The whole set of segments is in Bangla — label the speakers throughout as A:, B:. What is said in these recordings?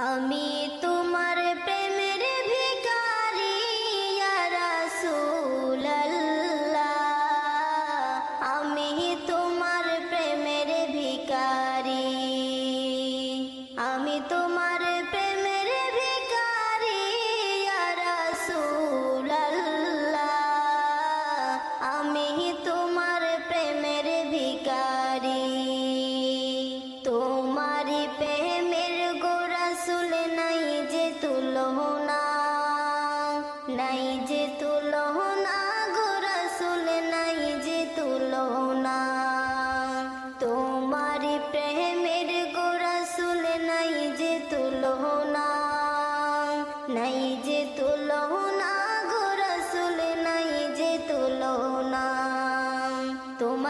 A: আমি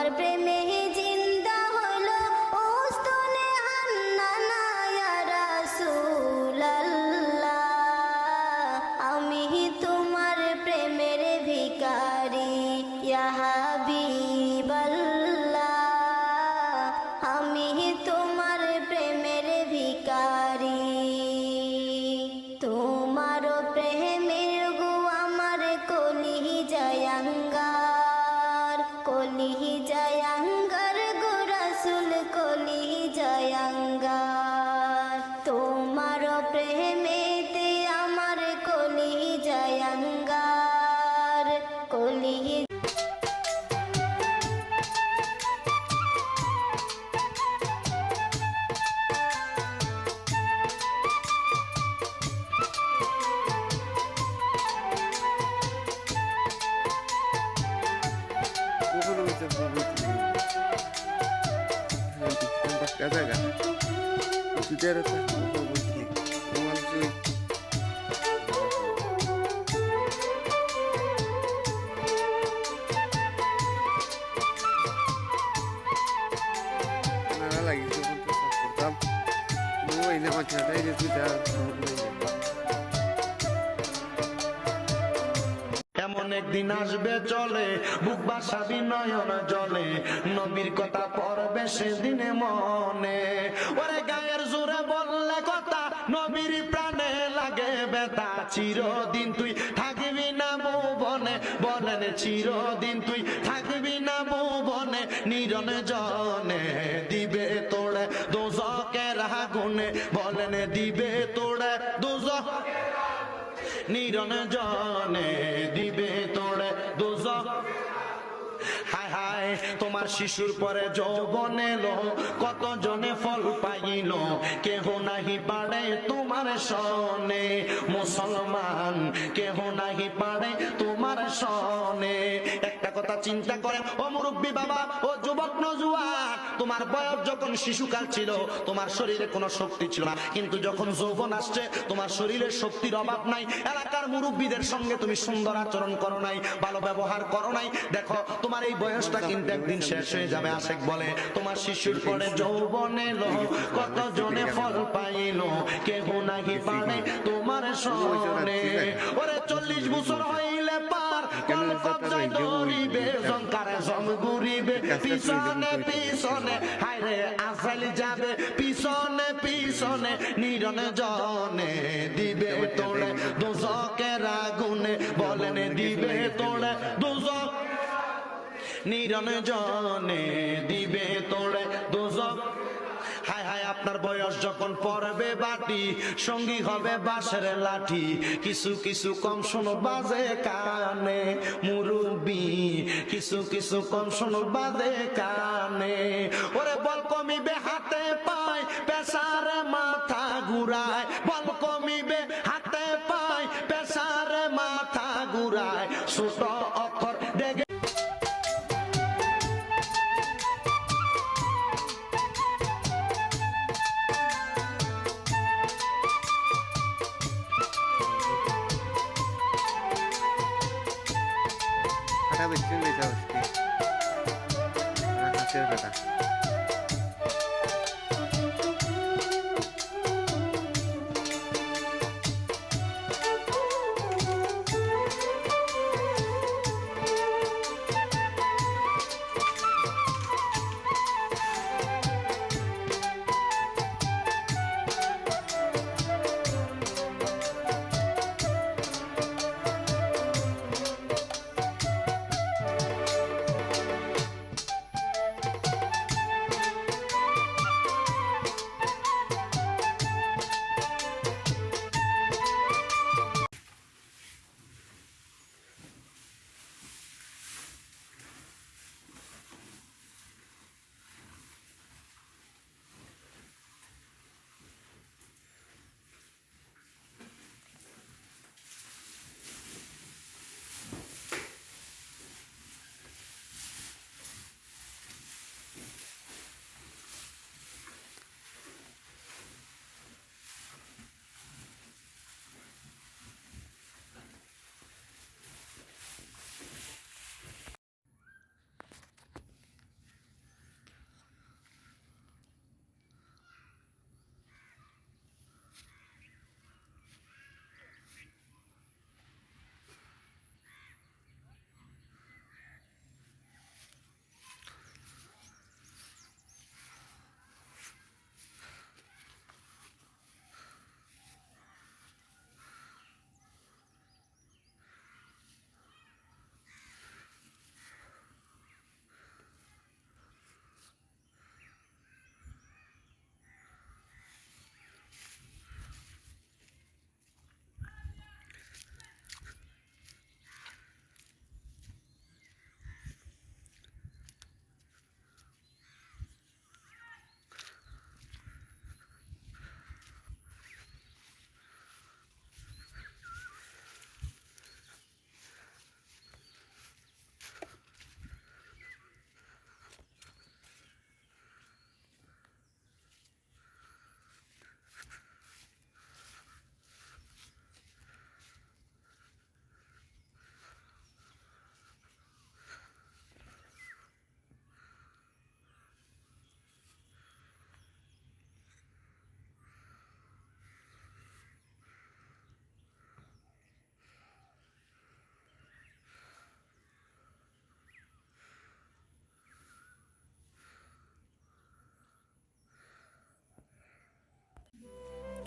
A: তোমার প্রেমে
B: কখনো হয়েছে প্রভৃতি জায়গা সুচার প্রভৃতি মানুষ নারা লাগিছে বলতে করতাম। ওই না মাথাটাই যে সুচার
C: এমন একদিন আসবে চলে, বুক বাসাবি নয়ন জলে। নবীর কথা পড়বে সেদিনে মনে। ওরে গায়ের জোরে বললে কথা, নবীর প্রাণে লাগে বেতা চিরদিন তুই থাকবি না বনে বলেন চিরদিন তুই থাকবি না বনে নিরনে জনে দিবে তোড়ে দোজকের আগুনে। বলেন দিবে তোড়ে দোজক নিরন জনে দিবে তোমার শিশুর পরে যৌবন এলো কত জনে ফল পাইল, কেহ নাহি পারে তোমার সনে মুসলমান, কেহ নাহি পারে তোমার সনে একটা কথা চিন্তা করে ও মুরব্বী বাবা, ও যুবক নজুয়ান তোমার বয়স যখন শিশুকাল ছিল, তোমার শরীরে কোনো শক্তি ছিল না। কিন্তু যখন যৌবন আসছে, তোমার শরীরে শক্তির অভাব নাই। এলাকার মুরব্বীদের সঙ্গে তুমি সুন্দর আচরণ করো নাই, ভালো ব্যবহার করো নাই। দেখো, তোমার এই বয়সটা কিন্তু একদিন শেষ হয়ে যাবে, আশেক বলে। তোমার শিশুর পরে যৌবন এলো কত জনে ফল পাইলো, কেহ নাকি পারে তোমার সনে ওরে চল্লিশ বছর হইলে পার কল কবজায় দৌড়িবে জঙ্কারে জম ঘুরিবে পিছনে পিছনে হায়রে আসাইল যাবে পিছনে পিছনে নিরনে জনে দিবে তোড়ে দুজকের আগুনে বলেন দিবে তোড়ে দুজক নিরন জনে দিবে তোড়ে দুজক হায় হায় আপনার বয়স যখন পড়বে বাটি, সঙ্গী হবে বাঁশের লাঠি। কিছু কিছু কম শোনো বাজে কানে মুরুবি কিছু কিছু কম শোনো বাজে কানে। ওরে বল কমিবে হাতে পায়, পেশারে মাথা ঘুরায়। বল কমিবে হাতে পায়, পেশারে মাথা ঘুরায়। ছোট অক্ষর 食
B: べてんでちゃうしてすいた。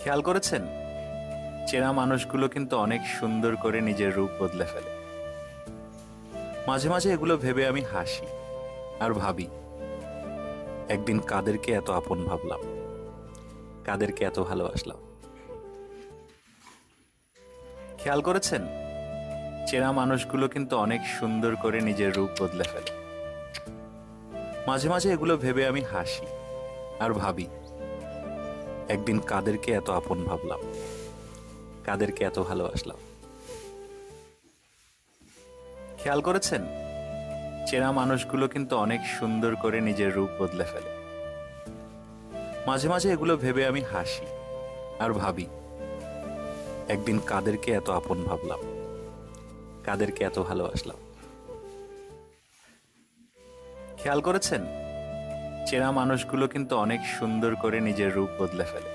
D: খেয়াল করেছেন? চেনা মানুষগুলো কিন্তু অনেক সুন্দর করে নিজের রূপ বদলে ফেলে। মাঝে মাঝে এগুলো ভেবে আমি হাসি আর ভাবি, একদিন কাদেরকে এত আপন ভাবলাম, কাদেরকে এত ভালোবাসলাম। খেয়াল করেছেন? চেনা মানুষগুলো কিন্তু অনেক সুন্দর করে নিজের রূপ বদলে ফেলে। মাঝে মাঝে এগুলো ভেবে আমি হাসি আর ভাবি একদিন কাদেরকে এত আপন ভাবলাম, কাদেরকে এত ভালোবাসলাম। খেয়াল করেছেন? চেনা মানুষগুলো কিন্তু অনেক সুন্দর করে নিজের রূপ বদলে ফেলে। মাঝে মাঝে এগুলো ভেবে আমি হাসি আর ভাবি, একদিন কাদেরকে এত আপন ভাবলাম, কাদেরকে এত ভালোবাসলাম। খেয়াল করেছেন? চেনা মানুষগুলো কিন্তু অনেক সুন্দর করে নিজের রূপ বদলে ফেলে।